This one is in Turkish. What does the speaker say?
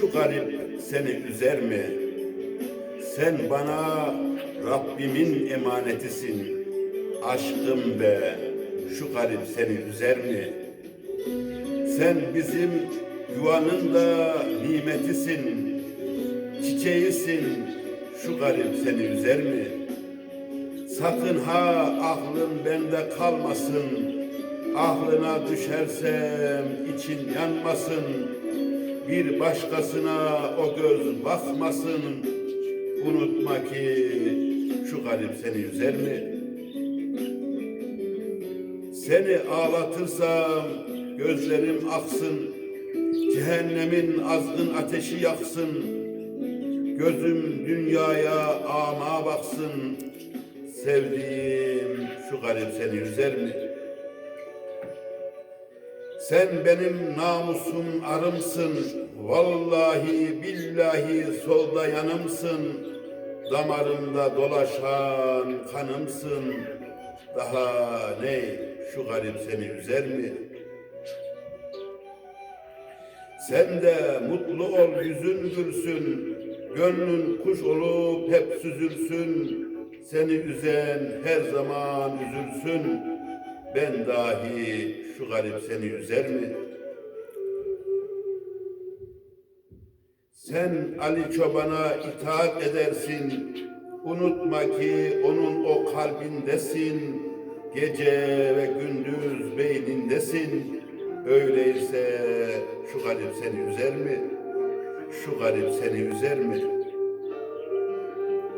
şu garip seni üzer mi? Sen bana Rabbimin emanetisin. Aşkım be, şu garip seni üzer mi? Sen bizim yuvanın da nimetisin. Çiçeğisin, şu garip seni üzer mi? Sakın ha aklın bende kalmasın. Aklına düşersem için yanmasın. Bir başkasına o göz bakmasın. Unutma ki şu garip seni üzer mi? Seni ağlatırsam gözlerim aksın. Cehennemin azgın ateşi yaksın. Gözüm dünyaya ama baksın. Sevdiğim şu garip seni üzer mi? Sen benim namusum arımsın. Vallahi billahi solda yanımsın. Damarımda dolaşan kanımsın. Daha ne şu garip seni üzer mi? Sen de mutlu ol yüzün gülsün. Gönlün kuş olup hep süzülsün. Seni üzen her zaman üzülsün. Ben dahi şu garip seni üzer mi? Sen Ali Çoban'a itaat edersin. Unutma ki onun o kalbindesin. Gece ve gündüz beynindesin. Öyleyse şu garip seni üzer mi? Şu garip seni üzer mi?